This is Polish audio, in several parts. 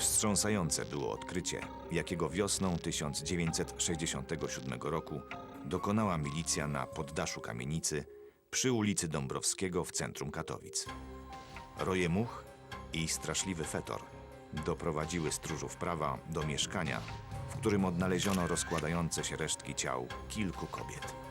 Wstrząsające było odkrycie, jakiego wiosną 1967 roku dokonała milicja na poddaszu kamienicy przy ulicy Dąbrowskiego w centrum Katowic. Roje much i straszliwy fetor doprowadziły stróżów prawa do mieszkania, w którym odnaleziono rozkładające się resztki ciał kilku kobiet.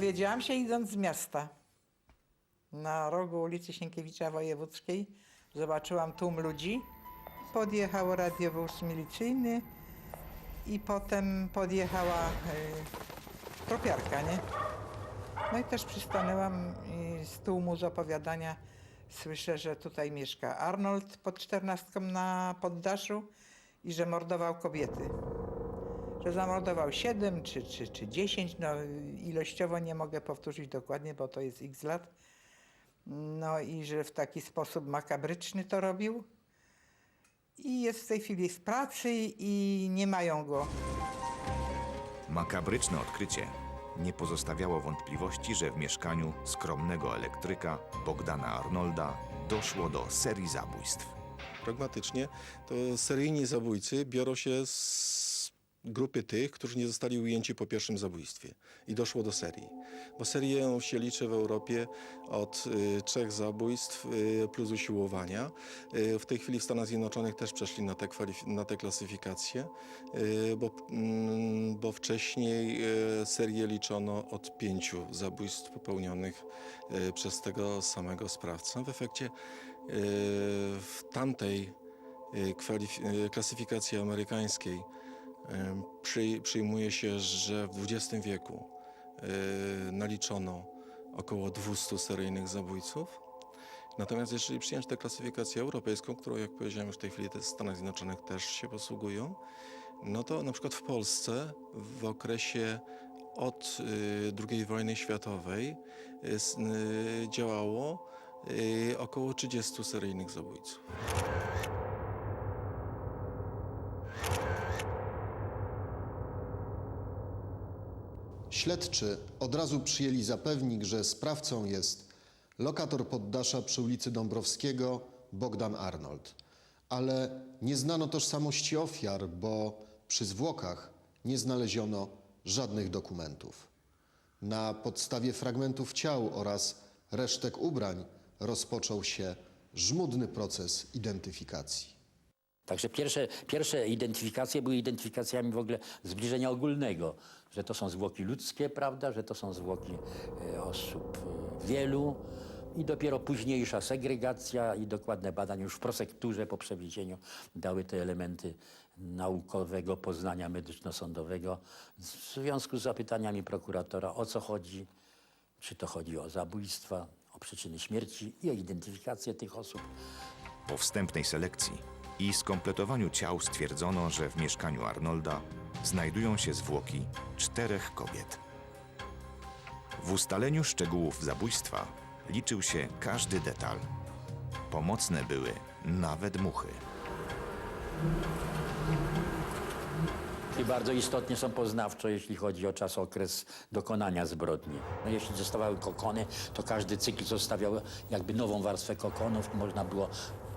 Dowiedziałam się idąc z miasta. Na rogu ulicy Sienkiewicza Wojewódzkiej zobaczyłam tłum ludzi. Podjechał radiowóz milicyjny i potem podjechała y, tropiarka, nie? No i też przystanęłam i z tłumu z opowiadania słyszę, że tutaj mieszka Arnold pod czternastką na poddaszu i że mordował kobiety że zamordował 7 czy, czy, czy 10, no ilościowo nie mogę powtórzyć dokładnie, bo to jest x lat. No i że w taki sposób makabryczny to robił. I jest w tej chwili w pracy i nie mają go. Makabryczne odkrycie nie pozostawiało wątpliwości, że w mieszkaniu skromnego elektryka Bogdana Arnolda doszło do serii zabójstw. Pragmatycznie to seryjni zabójcy biorą się z grupy tych, którzy nie zostali ujęci po pierwszym zabójstwie. I doszło do serii. Bo serię się liczy w Europie od y, trzech zabójstw y, plus usiłowania. Y, w tej chwili w Stanach Zjednoczonych też przeszli na kwalif- na tę klasyfikację, y, bo, mm, bo wcześniej y, serię liczono od pięciu zabójstw popełnionych y, przez tego samego sprawcę. W efekcie y, w tamtej y, y, klasyfikacji amerykańskiej Przy, przyjmuje się, że w XX wieku e, naliczono około 200 seryjnych zabójców. Natomiast jeżeli przyjąć tę klasyfikację europejską, którą jak powiedziałem już w tej chwili te Stanach Zjednoczonych też się posługują, no to na przykład w Polsce w okresie od y, II wojny światowej y, działało około 30 seryjnych zabójców. Śledczy od razu przyjęli za pewnik, że sprawcą jest lokator poddasza przy ulicy Dąbrowskiego Bogdan Arnold. Ale nie znano tożsamości ofiar, bo przy zwłokach nie znaleziono żadnych dokumentów. Na podstawie fragmentów ciał oraz resztek ubrań rozpoczął się żmudny proces identyfikacji. Także pierwsze, pierwsze identyfikacje były identyfikacjami w ogóle zbliżenia ogólnego, że to są zwłoki ludzkie, prawda, że to są zwłoki e, osób e, wielu i dopiero późniejsza segregacja i dokładne badania już w prosekturze po przewiezieniu dały te elementy naukowego poznania medyczno-sądowego w związku z zapytaniami prokuratora o co chodzi, czy to chodzi o zabójstwa, o przyczyny śmierci i o identyfikację tych osób. Po wstępnej selekcji i skompletowaniu ciał stwierdzono, że w mieszkaniu Arnolda znajdują się zwłoki czterech kobiet. W ustaleniu szczegółów zabójstwa liczył się każdy detal. Pomocne były nawet muchy. I bardzo istotnie są poznawczo, jeśli chodzi o czas, okres dokonania zbrodni. No, jeśli zostawały kokony, to każdy cykl zostawiał jakby nową warstwę kokonów. Można było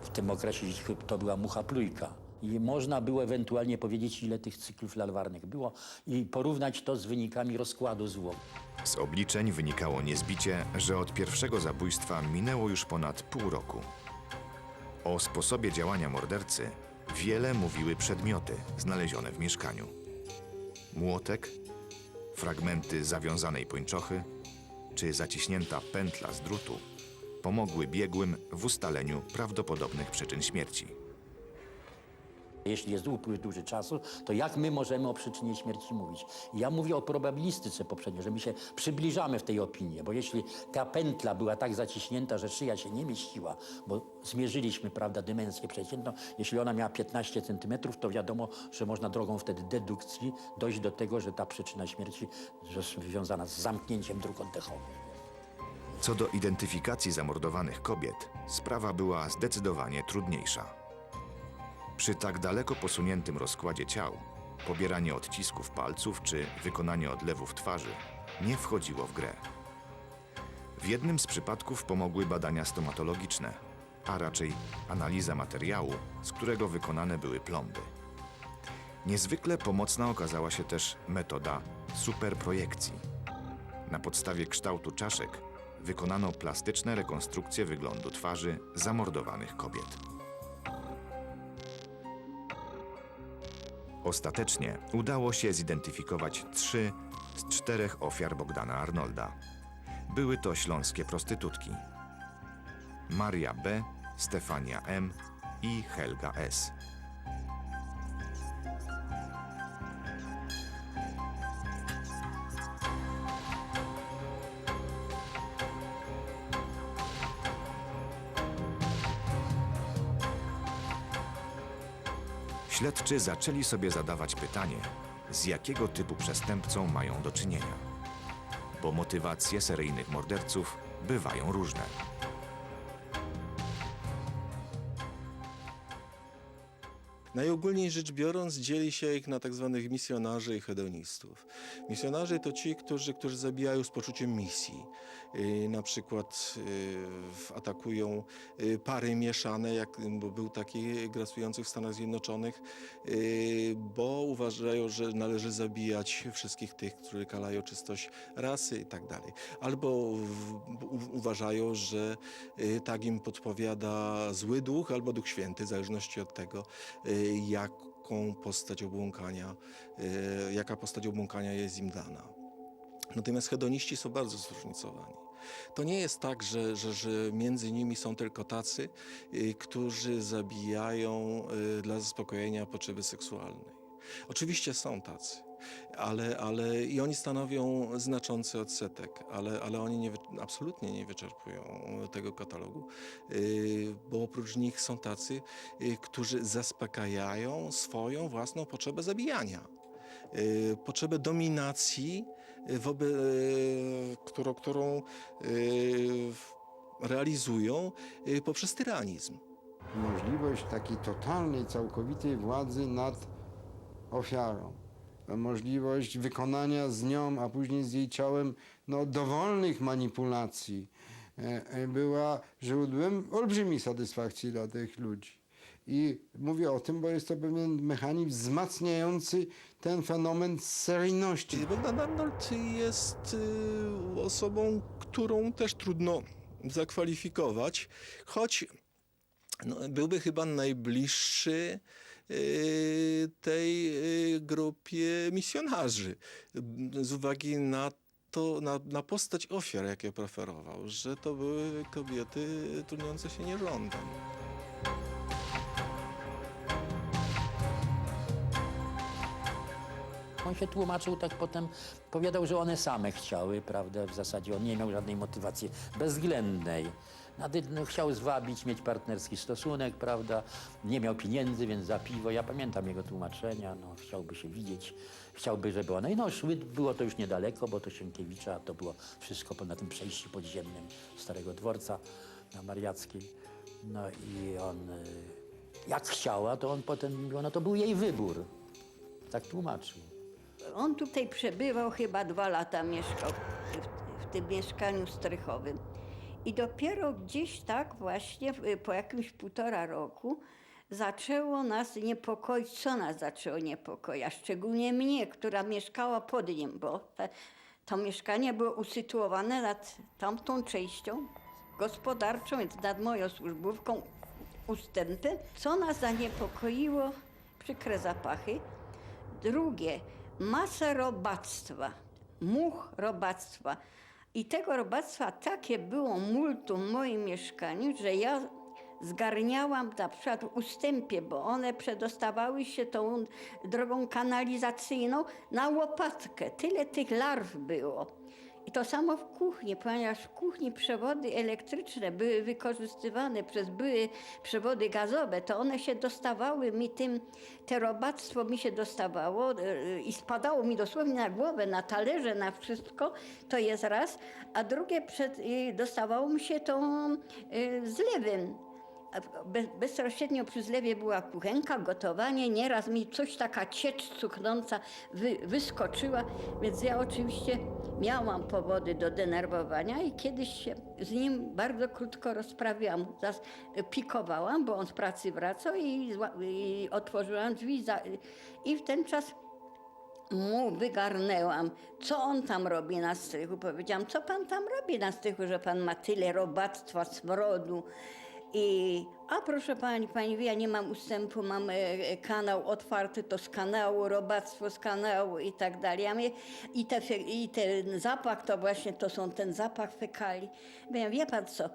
w tym określić, to była mucha plujka. I można było ewentualnie powiedzieć, ile tych cyklów larwarnych było i porównać to z wynikami rozkładu zwłok. Z obliczeń wynikało niezbicie, że od pierwszego zabójstwa minęło już ponad pół roku. O sposobie działania mordercy wiele mówiły przedmioty znalezione w mieszkaniu. Młotek, fragmenty zawiązanej pończochy czy zaciśnięta pętla z drutu pomogły biegłym w ustaleniu prawdopodobnych przyczyn śmierci. Jeśli jest upływ duży czasu, to jak my możemy o przyczynie śmierci mówić? Ja mówię o probabilistyce poprzednio, że my się przybliżamy w tej opinii, bo jeśli ta pętla była tak zaciśnięta, że szyja się nie mieściła, bo zmierzyliśmy, prawda, dymensję przeciętną, jeśli ona miała 15 centymetrów, to wiadomo, że można drogą wtedy dedukcji dojść do tego, że ta przyczyna śmierci jest związana z zamknięciem dróg oddechowych. Co do identyfikacji zamordowanych kobiet, sprawa była zdecydowanie trudniejsza. Przy tak daleko posuniętym rozkładzie ciał, pobieranie odcisków palców czy wykonanie odlewów twarzy nie wchodziło w grę. W jednym z przypadków pomogły badania stomatologiczne, a raczej analiza materiału, z którego wykonane były plomby. Niezwykle pomocna okazała się też metoda superprojekcji. Na podstawie kształtu czaszek wykonano plastyczne rekonstrukcje wyglądu twarzy zamordowanych kobiet. Ostatecznie udało się zidentyfikować trzy z czterech ofiar Bogdana Arnolda. Były to śląskie prostytutki. Maria B., Stefania M. i Helga S. Śledczy zaczęli sobie zadawać pytanie, z jakiego typu przestępcą mają do czynienia. Bo motywacje seryjnych morderców bywają różne. Najogólniej rzecz biorąc, dzieli się ich na tak zwanych misjonarzy i hedonistów. Misjonarze to ci, którzy, którzy zabijają z poczuciem misji. Yy, na przykład yy, atakują yy, pary mieszane, jak bo był taki grasujący w Stanach Zjednoczonych, bo uważają, że należy zabijać wszystkich tych, którzy kalają czystość rasy i tak dalej. Albo uważają, że tak im podpowiada zły duch albo duch święty, w zależności od tego, y, jaką postać obłąkania, y, jaka postać obłąkania jest im dana. Natomiast hedoniści są bardzo zróżnicowani. To nie jest tak, że, że, że między nimi są tylko tacy, y, którzy zabijają y, dla zaspokojenia potrzeby seksualnej. Oczywiście są tacy, ale, ale i oni stanowią znaczący odsetek, ale, ale oni nie, absolutnie nie wyczerpują tego katalogu, y, bo oprócz nich są tacy, którzy zaspokajają swoją własną potrzebę zabijania, potrzebę dominacji, wobec, y, którą, którą y, realizują y, poprzez tyranizm. możliwość takiej totalnej, całkowitej władzy nad ofiarą. Możliwość wykonania z nią, a później z jej ciałem, no, dowolnych manipulacji e, e, była źródłem olbrzymiej satysfakcji dla tych ludzi. I mówię o tym, bo jest to pewien mechanizm wzmacniający ten fenomen seryjności. Bogdan Arnold jest y, osobą, którą też trudno zakwalifikować, choć no, byłby chyba najbliższy y, tej y, grupie misjonarzy z uwagi na to, na, na postać ofiar, jakie preferował, że to były kobiety trudniące się nierządem. On się tłumaczył tak potem, powiadał, że one same chciały, prawda, w zasadzie on nie miał żadnej motywacji bezwzględnej. No, chciał zwabić, mieć partnerski stosunek, prawda, nie miał pieniędzy, więc za piwo, ja pamiętam jego tłumaczenia, no, chciałby się widzieć, chciałby, żeby one, no szły, było to już niedaleko, bo to Sienkiewicza, to było wszystko na tym przejściu podziemnym Starego Dworca na Mariackiej, no i on, y, jak chciała, to on potem, mówił, no to był jej wybór, tak tłumaczył. On tutaj przebywał chyba dwa lata, mieszkał w, w tym mieszkaniu strychowym. I dopiero gdzieś tak właśnie po jakimś półtora roku zaczęło nas niepokoić. Co nas zaczęło niepokoić? A szczególnie mnie, która mieszkała pod nim, bo te, to mieszkanie było usytuowane nad tamtą częścią gospodarczą, więc nad moją służbówką ustępem. Co nas zaniepokoiło? Przykre zapachy. Drugie, masę robactwa, much robactwa. I tego robactwa takie było multum w moim mieszkaniu, że ja zgarniałam na przykład ustępie, bo one przedostawały się tą drogą kanalizacyjną na łopatkę. Tyle tych larw było. I to samo w kuchni, ponieważ w kuchni przewody elektryczne były wykorzystywane przez były przewody gazowe, to one się dostawały mi tym, te robactwo mi się dostawało e, i spadało mi dosłownie na głowę, na talerze, na wszystko, to jest raz, a drugie przed, dostawało mi się tą y, zlewem. Bezpośrednio przy zlewie była kuchenka, gotowanie. Nieraz mi coś taka ciecz cuchnąca wy, wyskoczyła, więc ja oczywiście miałam powody do denerwowania i kiedyś się z nim bardzo krótko rozprawiłam. Zas, pikowałam, bo on z pracy wracał i, i otworzyłam drzwi za, i w ten czas mu wygarnęłam, co on tam robi na strychu. Powiedziałam, co pan tam robi na strychu, że pan ma tyle robactwa, smrodu. I, a proszę pani, pani wie, ja nie mam ustępu, mam e, kanał otwarty, to z kanału, robactwo z kanału i tak dalej. Ja mówię, i, te, I ten zapach, to właśnie to są ten zapach fekali. Mówię, wie pan co,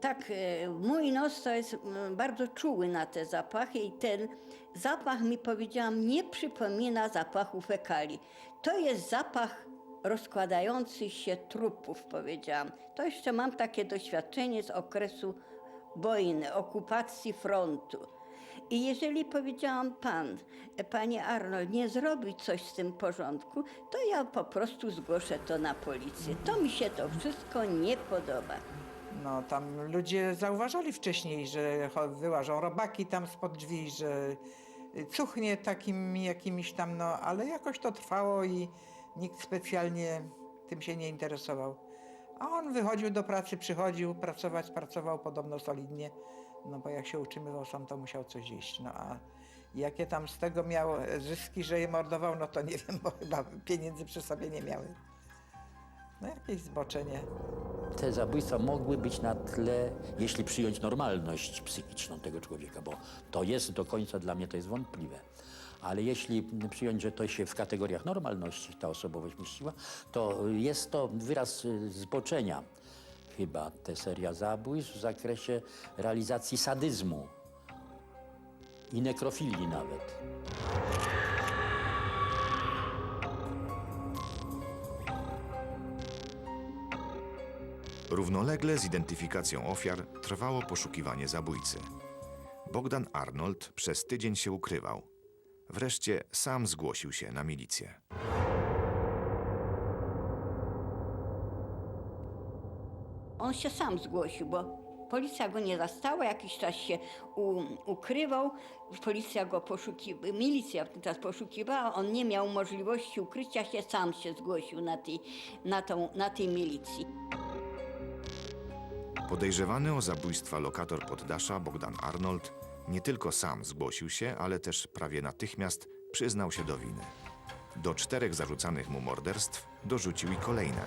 tak, e, mój nos to jest bardzo czuły na te zapachy i ten zapach mi powiedziałam nie przypomina zapachu fekali. To jest zapach rozkładających się trupów, powiedziałam. To jeszcze mam takie doświadczenie z okresu wojny, okupacji frontu. I jeżeli powiedziałam pan, panie Arnold, nie zrobi coś z tym porządku, to ja po prostu zgłoszę to na policję. To mi się to wszystko nie podoba. No tam ludzie zauważali wcześniej, że wyłażą robaki tam spod drzwi, że cuchnie takim jakimiś tam, no ale jakoś to trwało i nikt specjalnie tym się nie interesował. A on wychodził do pracy, przychodził pracować, pracował podobno solidnie, no bo jak się utrzymywał sam, to musiał coś jeść. No a jakie tam z tego miał zyski, że je mordował, no to nie wiem, bo chyba pieniędzy przy sobie nie miały. No jakieś zboczenie. Te zabójstwa mogły być na tle, jeśli przyjąć normalność psychiczną tego człowieka, bo to jest do końca dla mnie to jest wątpliwe. Ale jeśli przyjąć, że to się w kategoriach normalności ta osobowość mieściła, to jest to wyraz y, zboczenia chyba te seria zabójstw w zakresie realizacji sadyzmu i nekrofilii nawet. Równolegle z identyfikacją ofiar trwało poszukiwanie zabójcy. Bogdan Arnold przez tydzień się ukrywał. Wreszcie sam zgłosił się na milicję. On się sam zgłosił, bo policja go nie zastała, jakiś czas się u, ukrywał, policja go poszukiwała, milicja teraz poszukiwała, on nie miał możliwości ukrycia się, sam się zgłosił na tej, na tą, na tej milicji. Podejrzewany o zabójstwa lokator poddasza Bogdan Arnold nie tylko sam zgłosił się, ale też prawie natychmiast przyznał się do winy. Do czterech zarzucanych mu morderstw dorzucił i kolejne.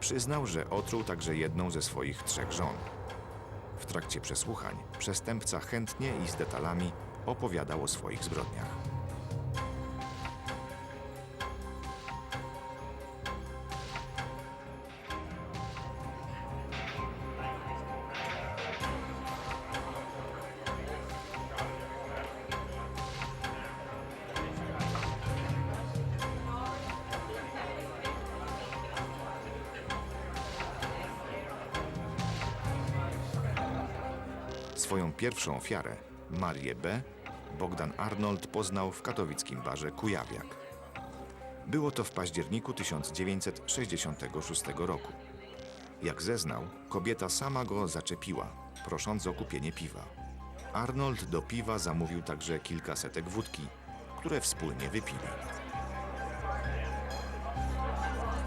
Przyznał, że otruł także jedną ze swoich trzech żon. W trakcie przesłuchań przestępca chętnie i z detalami opowiadał o swoich zbrodniach. Swoją pierwszą ofiarę, Marię B., Bogdan Arnold poznał w katowickim barze Kujawiak. Było to w październiku 1966 roku. Jak zeznał, kobieta sama go zaczepiła, prosząc o kupienie piwa. Arnold do piwa zamówił także kilkasetek wódki, które wspólnie wypili.